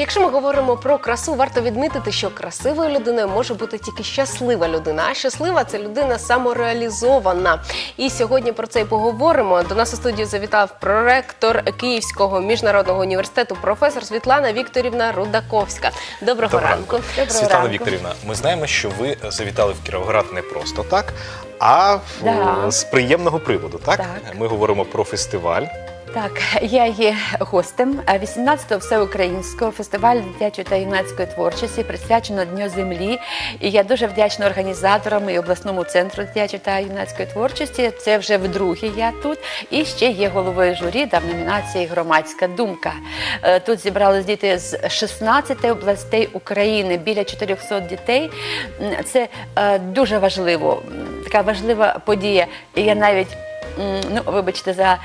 якщо ми говоримо про красу, варто відмітити, що красивою людиною може бути тільки щаслива людина. А щаслива це людина самореалізована. І сьогодні про це і поговоримо. До нас у студію завітав проректор Київського міжнародного університету, професор Світлана Вікторівна Рудаковська. Доброго, Доброго ранку. ранку. Світлана Вікторівна, ми знаємо, що ви завітали в Кіровоград не просто так, а Да. з приємного приводу. Так? Так. ми говоримо про фестиваль. Так, я є гостем е, 18-го всеукраїнського фестивалю дитячої та юнацької творчості, присвячено Дню землі. І я дуже вдячна організаторам і обласному центру дитячої та юнацької творчості. Це вже вдруге я тут. І ще є головою журі та в номінації Громадська думка. Е, Тут зібрались діти з 16 областей України, біля 400 дітей. Це е, дуже важливо, така важлива подія. І я навіть, ну вибачте, за.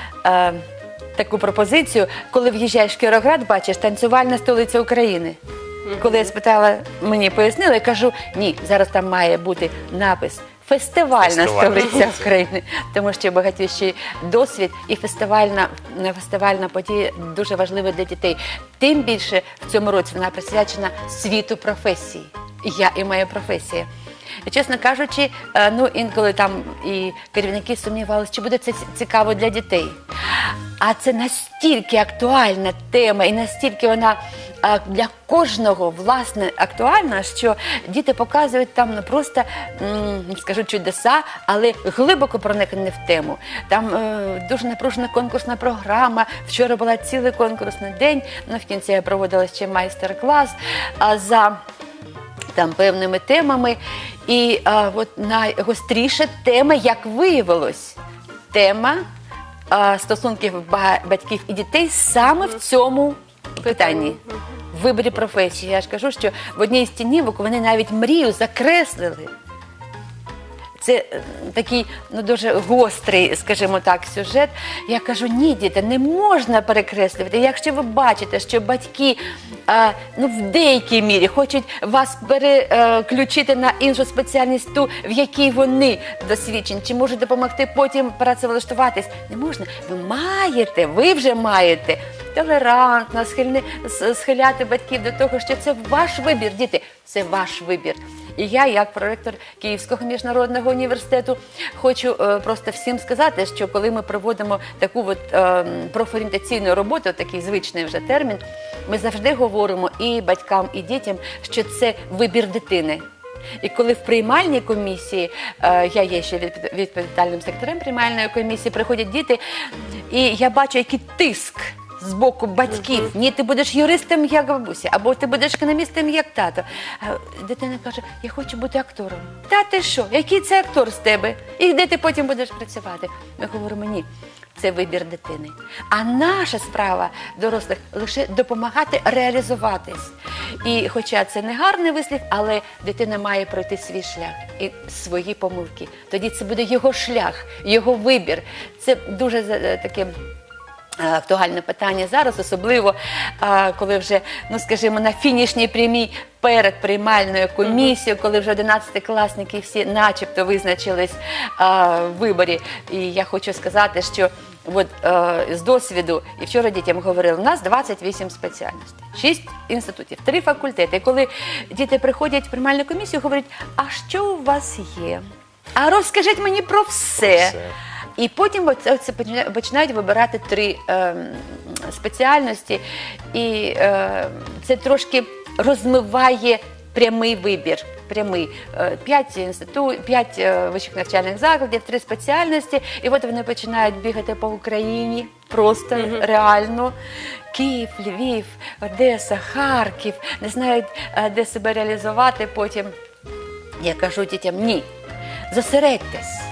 Таку пропозицію, коли в'їжджаєш в Кіровоград, бачиш танцювальна столиця України. Коли я спитала, мені пояснили, я кажу, ні, зараз там має бути напис. Фестивальна столиця. України, тому що багатющий досвід і фестивальна, фестивальна подія дуже важлива для дітей. Тим більше в цьому році вона присвячена світу професії. Я і моя професія. І, Чесно кажучи, е, ну інколи там і керівники сумнівалися, чи буде це цікаво для дітей. А це настільки актуальна тема, і настільки вона для кожного власне актуальна, що діти показують там просто скажу чудеса, але глибоко проникнені в тему. Там е, дуже напружена конкурсна програма. Вчора була цілий конкурсний день. Ну в кінці я проводила ще майстер-клас за там певними темами. І от найгостріша тема, як виявилось, тема стосунків ба- батьків і дітей саме в цьому питанні. В виборі професії. Я ж кажу, що в одній стінівок вони навіть мрію закреслили. Це е, такий ну дуже гострий, скажімо так, сюжет. Я кажу, ні, діти, не можна перекреслювати. Якщо ви бачите, що батьки ну, в деякій мірі хочуть вас переключити на іншу спеціальність, ту, в якій вони досвідчені, чи можуть допомогти потім працевлаштуватись, не можна. Ви маєте, ви вже маєте толерантно схильни, схиляти батьків до того, що це ваш вибір, діти, це ваш вибір. І я, як проректор Київського міжнародного університету, хочу е, просто всім сказати, що коли ми проводимо таку от, е, профорієнтаційну роботу, такий звичний вже термін, ми завжди говоримо і батькам, і дітям, що це вибір дитини. І коли в приймальній комісії, е, я є ще відповідальним секретарем приймальної комісії, приходять діти, і я бачу, який тиск з боку батьків. Ні, ти будеш юристом, як бабуся, або ти будеш економістом, як тато. А дитина каже: Я хочу бути актором. Та ти що? Який це актор з тебе? І де ти потім будеш працювати? Ми говоримо ні. Це вибір дитини. А наша справа дорослих лише допомагати реалізуватись. І хоча це не гарний вислів, але дитина має пройти свій шлях і свої помилки. Тоді це буде його шлях, його вибір. Це дуже е, таке. Е, Актуальне питання зараз, особливо коли вже, ну скажімо, на фінішній прямій перед приймальною комісією, коли вже 11-класники всі начебто визначились в виборі. І я хочу сказати, що от, е, з досвіду, і вчора дітям говорили, у нас 28 спеціальностей, 6 інститутів, 3 факультети. І коли діти приходять в приймальну комісію, говорять, а що у вас є? А розкажіть мені про все. І потім от- оце почина- починають вибирати три ем, спеціальності, і е, це трошки розмиває прямий вибір. Прямий Е, п'ять інститут, п'ять е, вищих навчальних закладів, три спеціальності, і от вони починають бігати по Україні просто реально. Київ, Львів, Одеса, Харків, не знають, е, де себе реалізувати. Потім я кажу дітям: ні, зосередьтесь.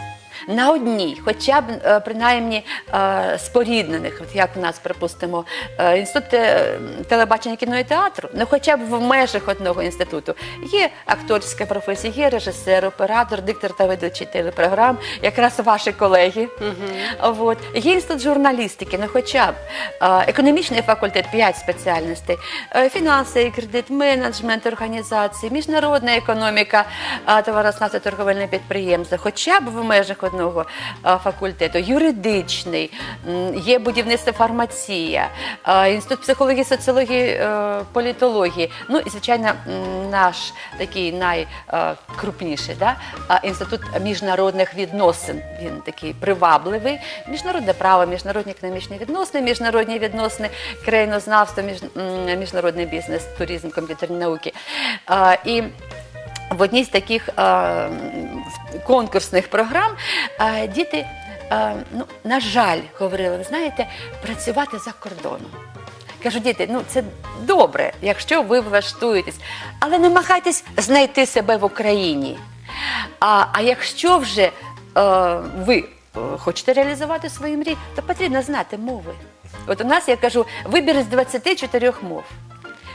На одній, хоча б е, принаймні е, споріднених, от як у нас, припустимо, е, інститут телебачення кіно і театру, ну хоча б в межах одного інституту є акторська професія, є режисер, оператор, диктор та ведучий телепрограм, якраз ваші колеги. От. Є інститут журналістики, ну хоча б економічний факультет 5 спеціальностей, фінанси і кредит, менеджмент організації, міжнародна економіка, товарознавство торговельне підприємство, хоча б в межах одного е, факультету, юридичний, є будівництво фармація, е, інститут психології, соціології, е, політології. Ну і звичайно, наш такий найкрупніший да? інститут міжнародних відносин. Він такий привабливий. Міжнародне право, міжнародні економічні відносини, міжнародні відносини, країнознавство, міжнародний бізнес, туризм, комп'ютерні науки. І в одній з таких е, конкурсних програм е, діти, е, ну, на жаль, говорили, ви знаєте, працювати за кордоном. Кажу, діти, ну це добре, якщо ви влаштуєтесь, але намагайтесь знайти себе в Україні. А, а якщо вже е, ви е, хочете реалізувати свої мрії, то потрібно знати мови. От у нас я кажу, вибір з 24 мов.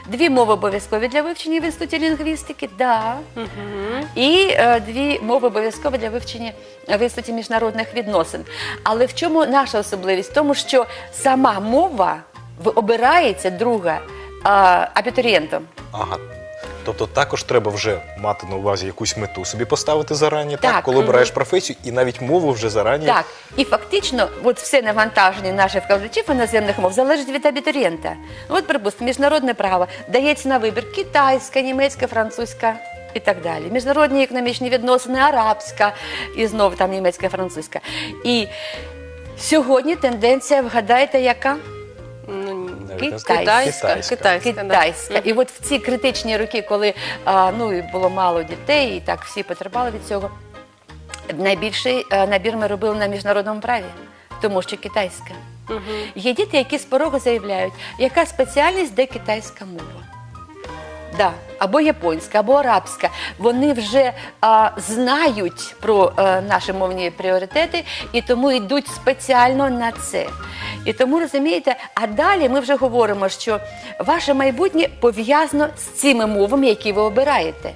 Дві мови обов'язкові для вивчення в інституті лінгвістики, да. І е, дві мови обов'язкові для вивчення в інституті міжнародних відносин. Але в чому наша особливість? В тому, що сама мова обирається друга е, абітурієнтом. Ага. Тобто також треба вже мати на увазі якусь мету собі поставити зарані, так, Так. коли обираєш професію, і навіть мову вже зарані. Так, і фактично, от все навантаження наших викладачів іноземних мов залежить від абітурієнта. От, припустимо, міжнародне право дається на вибір китайська, німецька, французька. І так далі. Міжнародні економічні відносини, арабська, і знову там німецька, французька. І сьогодні тенденція, вгадайте, яка? Китайська. Китайська. Китайська. Китайська. І от в ці критичні роки, коли а, ну, і було мало дітей, і так всі потерпали від цього, найбільший а, набір ми робили на міжнародному праві, тому що китайська. Є діти, які з порогу заявляють, яка спеціальність, де китайська мова. Да, або японська, або арабська. Вони вже а, знають про а, наші мовні пріоритети і тому йдуть спеціально на це. І тому розумієте, а далі ми вже говоримо, що ваше майбутнє пов'язано з цими мовами, які ви обираєте.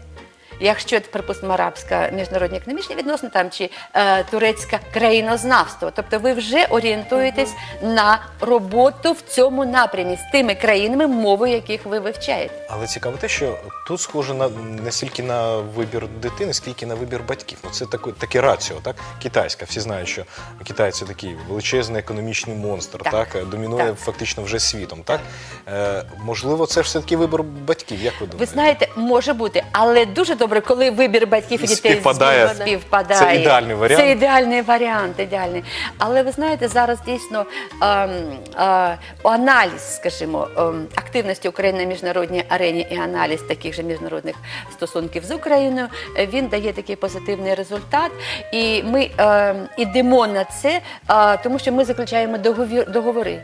Якщо, припустимо, арабська міжнародні економічні відносини там чи е, турецька країнознавство, тобто ви вже орієнтуєтесь на роботу в цьому напрямі з тими країнами, мовою яких ви вивчаєте. Але цікаво те, що тут схоже на не стільки на вибір дитини, скільки на вибір батьків. Ну це таке, таке раціо, так? Китайська. Всі знають, що Китай це такий величезний економічний монстр, так, Так. домінує Так. фактично вже світом. Так е, можливо, це ж все таки вибір батьків. Як ви думаєте? Ви знаєте, може бути, але дуже добре, коли вибір батьків і дітей Співпадає. співпадає. Це ідеальний варіант. Це ідеальний варіант, ідеальний. Але ви знаєте, зараз дійсно ем, е, аналіз, скажімо, ем, активності України на міжнародній арені і аналіз таких же міжнародних стосунків з Україною, е, він дає такий позитивний результат. І ми ем, ідемо на це, е, тому що ми заключаємо договір, договори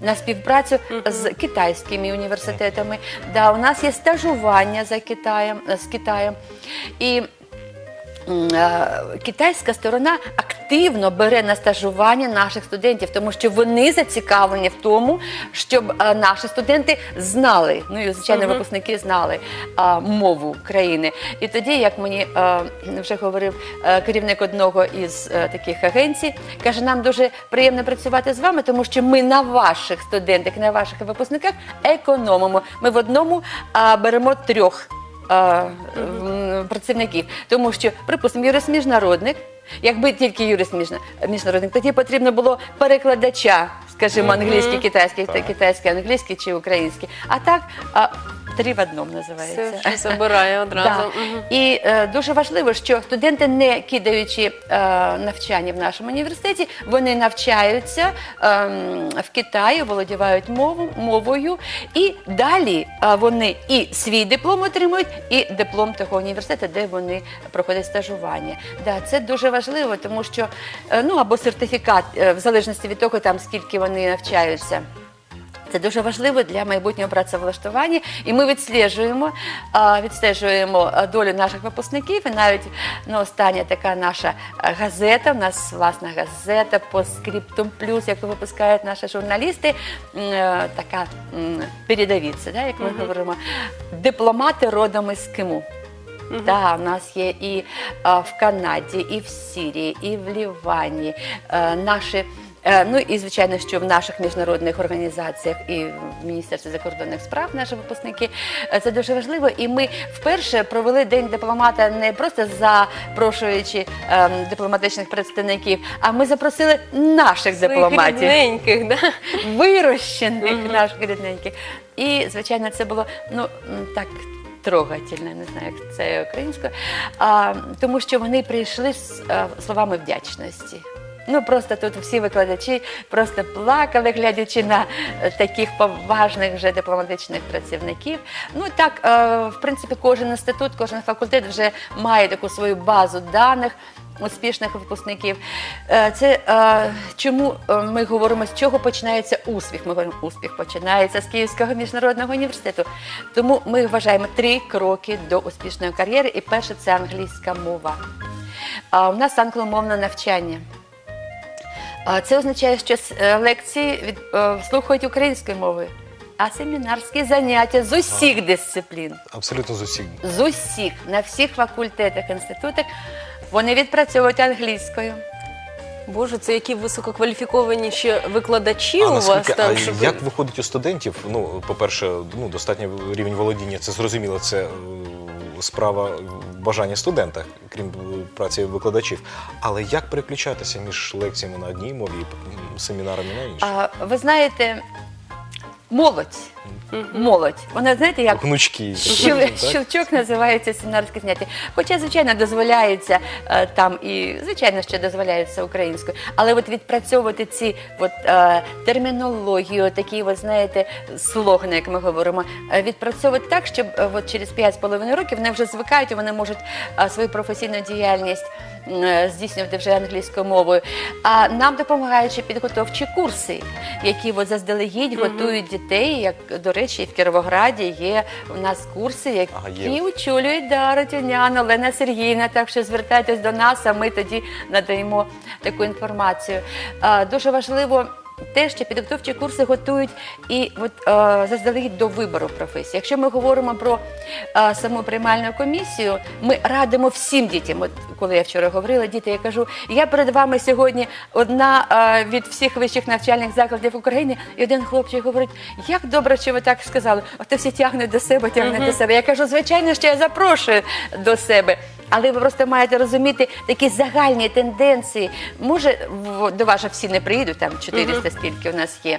на співпрацю з китайськими університетами. Да, у нас є стажування за Китаєм з Китаєм. І е, китайська сторона активно бере на стажування наших студентів, тому що вони зацікавлені в тому, щоб е, наші студенти знали, ну і звичайно, випускники знали е, мову країни. І тоді, як мені е, вже говорив е, керівник одного із е, таких агенцій, каже, нам дуже приємно працювати з вами, тому що ми на ваших студентах, на ваших випускниках економимо. Ми в одному е, беремо трьох е, м, працівників. Тому що, припустимо, юрист міжнародник, якби тільки юрист міжна- міжнародник, тоді потрібно було перекладача, скажімо, англійський, китайський, та китайський, англійський чи український. А так а, три в одному називається. Все вже забирає одразу. Да. І е, дуже важливо, що студенти, не кидаючи е, навчання в нашому університеті, вони навчаються ем, в Китаї, володівають мову, мовою, і далі е, вони і свій диплом отримують, і диплом того університету, де вони проходять стажування. Да, це дуже важливо, тому що е, ну або сертифікат, е, в залежності від того, там скільки вони навчаються. Це дуже важливо для майбутнього працевлаштування, і ми відслежуємо, відстежуємо долю наших випускників. І навіть ну, остання така наша газета, у нас власна газета по скриптум плюс, яку випускають наші журналісти, е, така передовіця, да, як ми говоримо, дипломати родом із Криму. Да, у нас є і а, в Канаді, і в Сирії, і в Лівані. Е, наші Е, Ну і звичайно, що в наших міжнародних організаціях і в Міністерстві закордонних справ наші випускники е, це дуже важливо. І ми вперше провели день дипломата не просто запрошуючи ем, дипломатичних представників, а ми запросили наших Своїх дипломатів рідненьких, да? вирощених наших рідненьких. І, звичайно, це було ну м, так. Трогательно, не знаю, як це українською, а, тому що вони прийшли з а, словами вдячності. Ну просто тут всі викладачі просто плакали, глядячи на е, таких поважних вже дипломатичних працівників. Ну так, е, в принципі, кожен інститут, кожен факультет вже має таку свою базу даних успішних випускників. Е, Це чому ми говоримо, з чого починається успіх? Ми говоримо, успіх починається з Київського міжнародного університету. Тому ми вважаємо три кроки до успішної кар'єри. І перше це англійська мова. У нас англомовне навчання. А Це означає, що е, лекції від, е, слухають українською мовою, а семінарські заняття з усіх дисциплін Абсолютно з усіх. з усіх на всіх факультетах, інститутах вони відпрацьовують англійською. Боже, це які висококваліфіковані ще викладачі А у вас там. а щоб- як виходить у студентів? Ну, по-перше, ну, достатній рівень володіння, це зрозуміло, це е, справа бажання студента, крім праці викладачів. Але як переключатися між лекціями на одній мові і семінарами на іншій? Ви знаєте, молодь. Молодь. Вона знаєте, як Гнучки. Щел- так? Щелчок називається семінарське заняття. Хоча, звичайно, дозволяється е, там і, звичайно, що дозволяється українською. Але от відпрацьовувати ці от, е, термінологію, такі, от, знаєте, слогани, як ми говоримо, е, відпрацьовувати так, щоб е, от через 5,5 років вони вже звикають і вони можуть е, свою професійну діяльність е, здійснювати вже англійською мовою. А нам допомагають ще підготовчі курси, які от заздалегідь готують дітей. Як до речі, і в Кіровограді є у нас курси, які Ага, є. очолюють Дара Тюняна, Олена Сергійна. Так що звертайтесь до нас, а ми тоді надаємо таку інформацію. Дуже важливо. Те, що підготовчі курси готують і от, е, заздалегідь до вибору професії. Якщо ми говоримо про е, саму приймальну комісію, ми радимо всім дітям. От коли я вчора говорила, діти, я кажу, я перед вами сьогодні одна е, від всіх вищих навчальних закладів України, і один хлопчик говорить, як добре, що ви так сказали. Ото всі тягнуть до себе, тягнуть до себе. Я кажу, звичайно, що я запрошую до себе. Але ви просто маєте розуміти такі загальні тенденції. Може, в- до вас же всі не приїдуть, там 400 скільки у нас є.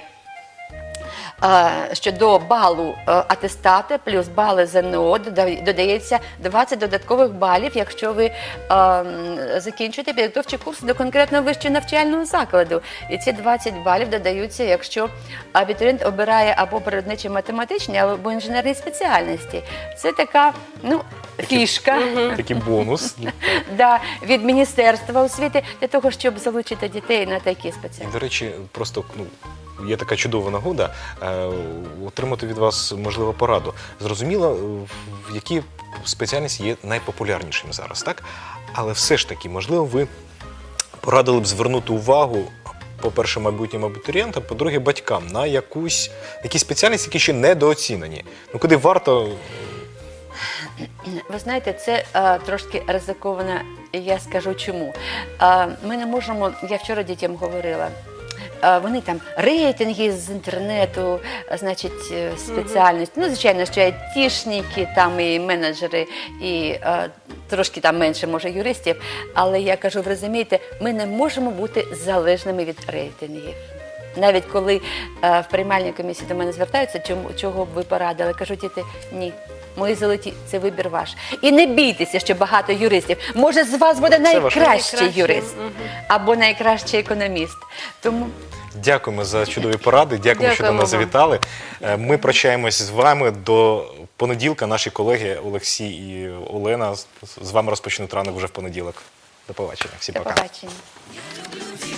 Е, Що до балу е, атестата плюс бали ЗНО додається 20 додаткових балів, якщо ви е, м, закінчуєте підготовчі курси до конкретно вищого навчального закладу. І ці 20 балів додаються, якщо абітурієнт обирає або природничі математичні, або інженерні спеціальності. Це така ну, фішка Такий бонус. да, від Міністерства освіти для того, щоб залучити дітей на такі І, спеціальності. до речі, просто ну, є така чудова нагода е, отримати від вас можливо пораду. Зрозуміло, е, в які спеціальності є найпопулярнішими зараз, так? Але все ж таки, можливо, ви порадили б звернути увагу. По-перше, майбутнім абітурієнтам, по-друге, батькам на якусь якісь спеціальності, які ще недооцінені. Ну куди варто Ви знаєте, це е, трошки ризиковано, я скажу чому. Е, ми не можемо, я вчора дітям говорила. Вони там рейтинги з інтернету, значить, е, спеціальність. Ну, звичайно, що айтішники, там і менеджери, і трошки там менше, може, юристів. Але я кажу, ви розумієте, ми не можемо бути залежними від рейтингів. Навіть коли е, в приймальній комісії до мене звертаються, чому чого б ви порадили, кажу, діти, ні. Мої золоті, це вибір ваш. І не бійтеся, що багато юристів. Може, з вас буде Це ваш найкращий юрист або найкращий економіст. Тому Дякуємо за чудові поради. Дякуємо, що до Дякуємо нас вам. завітали. Е, Ми прощаємось з вами до понеділка. Наші колеги Олексій і Олена з- з вами розпочнуть ранок вже в понеділок. До побачення. Всім до пока. побачення. Люблю